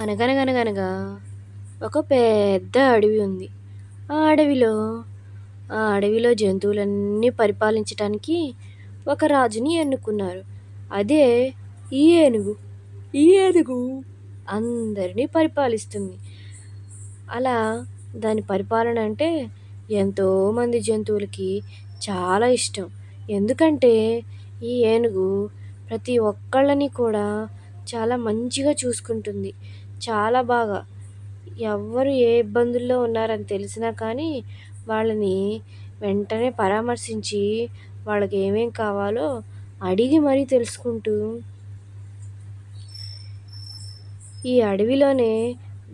అనగనగనగనగా ఒక పెద్ద అడవి ఉంది. ఆ అడవిలో ఆ అడవిలో జంతువులన్నీ పరిపాలించటానికి ఒక రాజుని ఎన్నుకున్నారు. అదే ఈ ఏనుగు. ఈ ఏనుగు అందరినీ పరిపాలిస్తుంది. అలా దాని పరిపాలన అంటే ఎంతోమంది జంతువులకి చాలా ఇష్టం. ఎందుకంటే ఈ ఏనుగు ప్రతి ఒక్కళ్ళని కూడా చాలా మంచిగా చూసుకుంటుంది. చాలా బాగా. ఎవ్వరు ఏ ఇబ్బందుల్లో ఉన్నారని తెలిసినా కానీ వాళ్ళని వెంటనే పరామర్శించి వాళ్ళకి ఏమేం కావాలో అడిగి మరీ తెలుసుకుంటూ. ఈ అడవిలోనే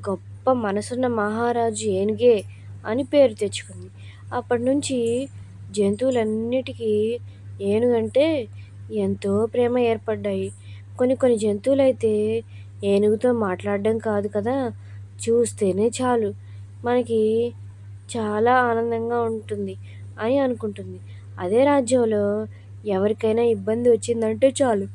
గొప్ప మనసున్న మహారాజు ఏనుగే అని పేరు తెచ్చుకుంది. అప్పటి నుంచి జంతువులన్నిటికీ ఏనుగంటే ఎంతో ప్రేమ ఏర్పడ్డాయి. కొన్ని కొన్ని జంతువులైతే ఏనుగుతో మాట్లాడడం కాదు కదా? చూస్తేనే చాలు. మనకి చాలా ఆనందంగా ఉంటుంది అని అనుకుంటుంది. అదే రాజ్యంలో ఎవరికైనా ఇబ్బంది వచ్చిందంటే చాలు.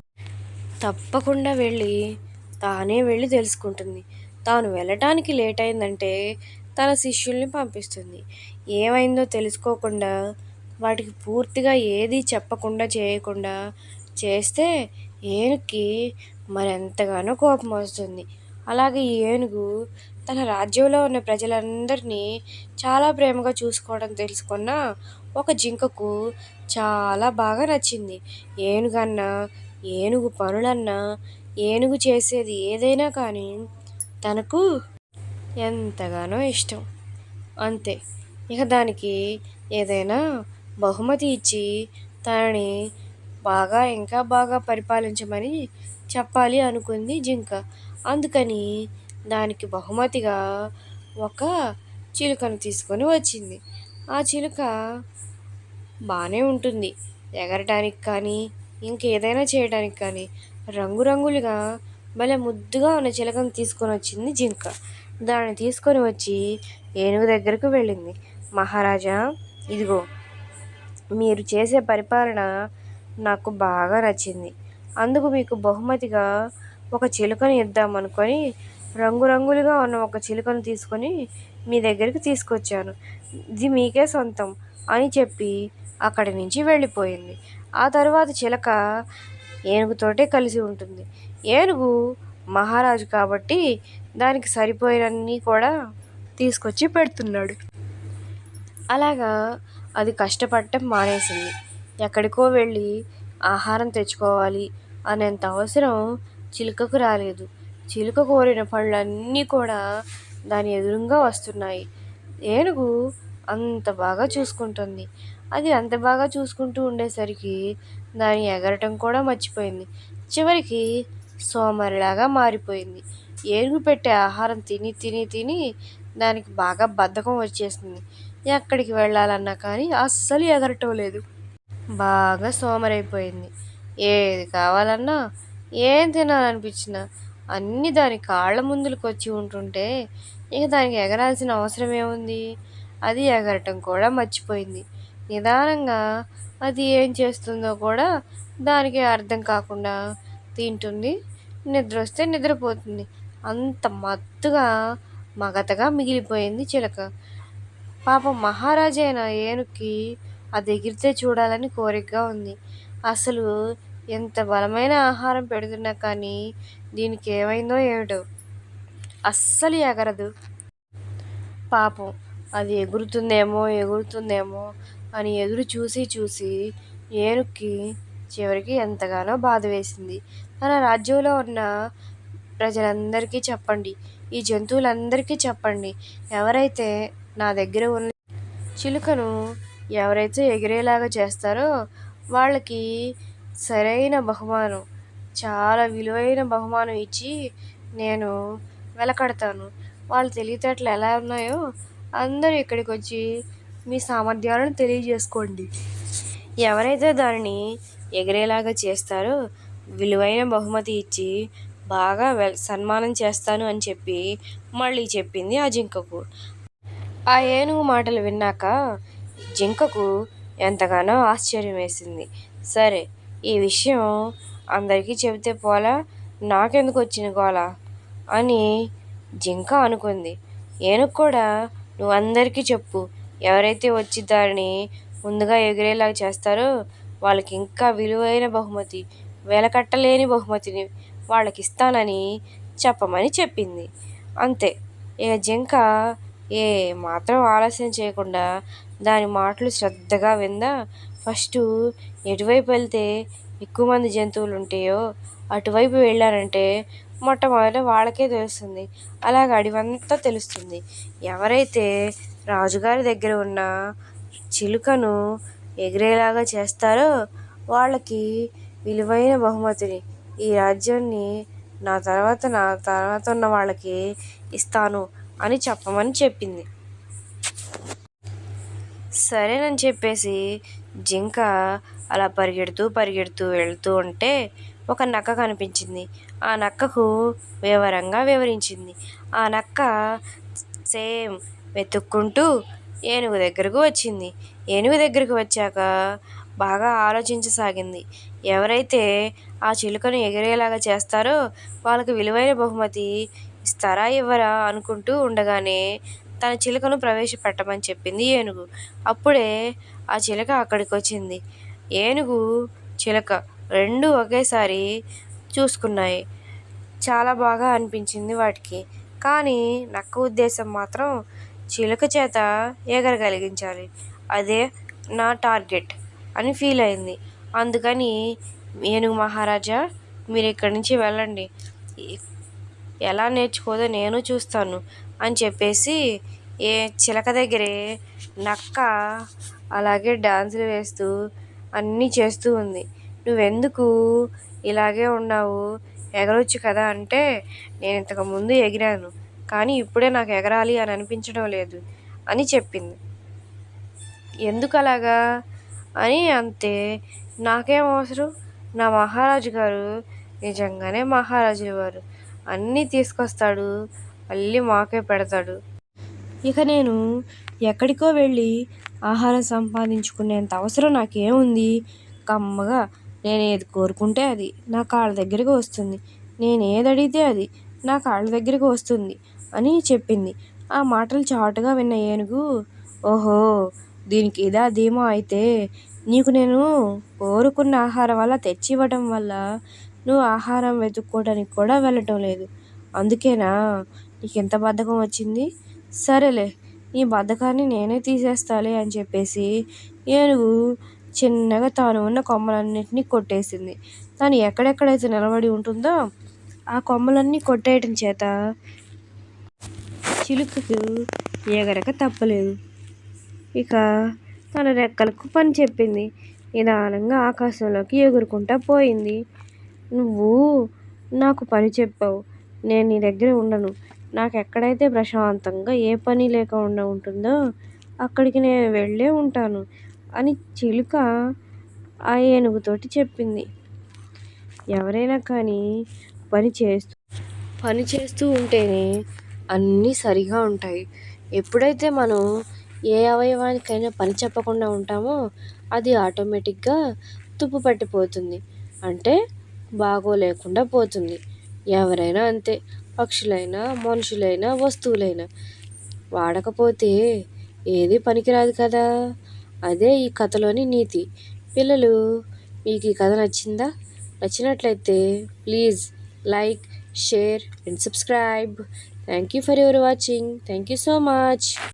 తప్పకుండా వెళ్ళి తానే వెళ్ళి తెలుసుకుంటుంది. తాను వెళ్ళటానికి లేట్ అయిందంటే తన శిష్యుల్ని పంపిస్తుంది. ఏమైందో తెలుసుకోకుండా వాటికి పూర్తిగా ఏది చెప్పకుండా చేయకుండా చేస్తే ఏనుక్కి మరెంతగానో కోపం వస్తుంది అలాగే ఈ ఏనుగు తన రాజ్యంలో ఉన్న ప్రజలందరినీ చాలా ప్రేమగా చూసుకోవడం తెలుసుకున్న ఒక జింకకు చాలా బాగా నచ్చింది. ఏనుగన్నా ఏనుగు పనులన్నా ఏనుగు చేసేది ఏదైనా కానీ తనకు ఎంతగానో ఇష్టం. అంతే ఇక దానికి ఏదైనా బహుమతి ఇచ్చి తనని బాగా ఇంకా బాగా పరిపాలించమని చెప్పాలి అనుకుంది జింక. అందుకని దానికి బహుమతిగా ఒక చిలుకను తీసుకొని వచ్చింది. ఆ చిలుక బాగానే ఉంటుంది. ఎగరటానికి కానీ ఇంకేదైనా చేయడానికి కానీ రంగురంగులుగా భలే ముద్దుగా ఉన్న చిలకను తీసుకొని వచ్చింది జింక. దాన్ని తీసుకొని వచ్చి ఏనుగు దగ్గరకు వెళ్ళింది. మహారాజా ఇదిగో మీరు చేసే పరిపాలన నాకు బాగా నచ్చింది. అందుకు మీకు బహుమతిగా ఒక చిలుకను ఇద్దాం అనుకొని రంగురంగులుగా ఉన్న ఒక చిలుకను తీసుకొని మీ దగ్గరికి తీసుకొచ్చాను. ఇది మీకే సొంతం అని చెప్పి అక్కడి నుంచి వెళ్ళిపోయింది. ఆ తర్వాత చిలక ఏనుగుతోటే కలిసి ఉంటుంది. ఏనుగు మహారాజు కాబట్టి దానికి సరిపోయినన్నీ కూడా తీసుకొచ్చి పెడుతున్నాడు. అలాగా అది కష్టపడటం మానేసింది. ఎక్కడికో వెళ్ళి ఆహారం తెచ్చుకోవాలి అనేంత అవసరం చిలుకకు రాలేదు. చిలుక కోరిన పళ్ళన్నీ కూడా దాని ఎదురుగా వస్తున్నాయి. ఏనుగు అంత బాగా చూసుకుంటుంది. అది అంత బాగా చూసుకుంటూ ఉండేసరికి దాని ఎగరటం కూడా మర్చిపోయింది. చివరికి సోమరిలాగా మారిపోయింది. ఏనుగు పెట్టే ఆహారం తిని తిని తిని దానికి బాగా బద్ధకం వచ్చేసింది. ఎక్కడికి వెళ్ళాలన్నా కానీ అస్సలు ఎగరటం లేదు. బాగా సోమరైపోయింది. ఏది కావాలన్నా ఏం తినాలనిపించినా అన్నీ దాని కాళ్ళ ముందులకు వచ్చి ఉంటుంటే ఇక దానికి ఎగరాల్సిన అవసరం ఏముంది? అది ఎగరటం కూడా మర్చిపోయింది. నిదానంగా అది ఏం చేస్తుందో కూడా దానికి అర్థం కాకుండా తింటుంది నిద్ర వస్తే నిద్రపోతుంది. అంత మత్తుగా మగతగా మిగిలిపోయింది చిలక. పాపం మహారాజైన ఏనుక్కి అది ఎగిరితే చూడాలని కోరికగా ఉంది. అసలు ఎంత బలమైన ఆహారం పెడుతున్నా కానీ దీనికి ఏమైందో ఏమిటో అస్సలు ఎగరదు. పాపం అది ఎగురుతుందేమో ఎగురుతుందేమో అని ఎదురు చూసి చూసి ఏనుక్కి చివరికి ఎంతగానో బాధ వేసింది. తన రాజ్యంలో ఉన్న ప్రజలందరికీ చెప్పండి ఈ జంతువులందరికీ చెప్పండి ఎవరైతే నా దగ్గర ఉన్న చిలుకను ఎవరైతే ఎగిరేలాగా చేస్తారో వాళ్ళకి సరైన బహుమానం చాలా విలువైన బహుమానం ఇచ్చి నేను వెలకడతాను. వాళ్ళ తెలివితేటలు ఎలా ఉన్నాయో అందరూ ఇక్కడికి వచ్చి మీ సామర్థ్యాలను తెలియజేసుకోండి. ఎవరైతే దానిని ఎగిరేలాగా చేస్తారో విలువైన బహుమతి ఇచ్చి బాగా వెల్ సన్మానం చేస్తాను అని చెప్పి మళ్ళీ చెప్పింది ఆ జింకకు. ఆ ఏనుగు మాటలు విన్నాక జింకకు ఎంతగానో ఆశ్చర్యం వేసింది. సరే ఈ విషయం అందరికీ చెబితే పోలా? నాకెందుకు వచ్చిన గోల? అని జింక అనుకుంది. ఏనుగు కూడా నువ్వు అందరికీ చెప్పు ఎవరైతే వచ్చి దారిని ముందుగా ఎగిరేలాగా చేస్తారో వాళ్ళకి ఇంకా విలువైన బహుమతి వెలకట్టలేని బహుమతిని వాళ్ళకి ఇస్తానని చెప్పమని చెప్పింది. అంతే. ఇక జింక ఏ మాత్రం ఆలస్యం చేయకుండా దాని మాటలు శ్రద్ధగా విందా? ఫస్ట్ ఎటువైపు వెళ్తే ఎక్కువ మంది జంతువులు ఉంటాయో అటువైపు వెళ్ళారంటే మొట్టమొదట వాళ్ళకే తెలుస్తుంది. అలాగ అడివంతా తెలుస్తుంది. ఎవరైతే రాజుగారి దగ్గర ఉన్న చిలుకను ఎగిరేలాగా చేస్తారో వాళ్ళకి విలువైన బహుమతిని ఈ రాజ్యాన్ని నా తర్వాత నా తర్వాత ఉన్న వాళ్ళకి ఇస్తాను అని చెప్పమని చెప్పింది. సరేనని చెప్పేసి జింక అలా పరిగెడుతూ పరిగెడుతూ వెళ్తూ ఉంటే ఒక నక్క కనిపించింది. ఆ నక్కకు వివరంగా వివరించింది. ఆ నక్క సేమ్ వెతుక్కుంటూ ఏనుగు దగ్గరకు వచ్చింది. ఏనుగు దగ్గరకు వచ్చాక బాగా ఆలోచించసాగింది. ఎవరైతే ఆ చిలుకను ఎగిరేలాగా చేస్తారో వాళ్ళకి విలువైన బహుమతి ఇస్తారా ఇవ్వరా అనుకుంటూ ఉండగానే తన చిలుకను ప్రవేశపెట్టమని చెప్పింది ఏనుగు. అప్పుడే ఆ చిలక అక్కడికి వచ్చింది ఏనుగు చిలక రెండు ఒకేసారి చూసుకున్నాయి. చాలా బాగా అనిపించింది వాటికి. కానీ నక్క ఉద్దేశం మాత్రం చిలుక చేత ఎగరగలిగించాలి అదే నా టార్గెట్ అని ఫీల్ అయింది. అందుకని ఏనుగు మహారాజా మీరు ఇక్కడి నుంచి వెళ్ళండి. ఎలా నేర్చుకోదో నేను చూస్తాను. అని చెప్పేసి ఏ చిలక దగ్గరే నక్క అలాగే డాన్సులు వేస్తూ అన్నీ చేస్తూ ఉంది. నువ్వెందుకు ఇలాగే ఉన్నావు? ఎగరొచ్చు కదా అంటే నేను ఇంతకు ముందు ఎగిరాను కానీ ఇప్పుడే నాకు ఎగరాలి అని అనిపించడం లేదు అని చెప్పింది. ఎందుకు అలాగా? అని అంతే. నాకేం అవసరం? నా మహారాజు గారు నిజంగానే మహారాజుల వారు. అన్నీ తీసుకొస్తాడు. మళ్ళీ మాకే పెడతాడు. ఇక నేను ఎక్కడికో వెళ్ళి ఆహారం సంపాదించుకునేంత అవసరం నాకేముంది? కమ్మగా నేను ఏది కోరుకుంటే అది. నా కాళ్ళ దగ్గరికి వస్తుంది. నేను ఏది అడిగితే అది. నా కాళ్ళ దగ్గరికి వస్తుంది అని చెప్పింది. ఆ మాటలు చాటుగా విన్న ఏనుగు ఓహో దీనికి ఇదా ధీమా అయితే? నీకు నేను కోరుకున్న ఆహారం వల్ల తెచ్చి ఇవ్వడం వల్ల నువ్వు ఆహారం వెతుక్కోవడానికి కూడా వెళ్ళటం లేదు. అందుకేనా? నీకు ఎంత బద్ధకం వచ్చింది? సరేలే నీ బద్ధకాన్ని నేనే తీసేస్తాలే అని చెప్పేసి ఏనుగు చిన్నగా తాను ఉన్న కొమ్మలన్నింటినీ కొట్టేసింది. తను ఎక్కడెక్కడైతే నిలబడి ఉంటుందో ఆ కొమ్మలన్నీ కొట్టేయటం చేత చిలుకకు ఎగరక తప్పలేదు. ఇక తన రెక్కలకు పని చెప్పింది. నిదానంగా ఆకాశంలోకి ఎగురుకుంటా పోయింది. నువ్వు నాకు పని చెప్పావు. నేను నీ దగ్గర ఉండను. నాకు ఎక్కడైతే ప్రశాంతంగా ఏ పని లేకుండా ఉంటుందో అక్కడికి నేను వెళ్ళే ఉంటాను అని చిలుక ఆ ఏనుగుతోటి చెప్పింది. ఎవరైనా కానీ పని చేస్తూ పని చేస్తూ ఉంటేనే అన్నీ సరిగా ఉంటాయి. ఎప్పుడైతే మనం ఏ అవయవానికైనా పని చెప్పకుండా ఉంటామో అది ఆటోమేటిక్గా తుప్పు పట్టిపోతుంది. అంటే బాగోలేకుండా పోతుంది. ఎవరైనా అంతే. పక్షులైనా మనుషులైనా వస్తువులైనా. వాడకపోతే ఏది పనికిరాదు కదా. అదే ఈ కథలోని నీతి. పిల్లలు మీకు ఈ కథ నచ్చిందా? నచ్చినట్లయితే please like share and subscribe. Thank you for your watching. Thank you so much.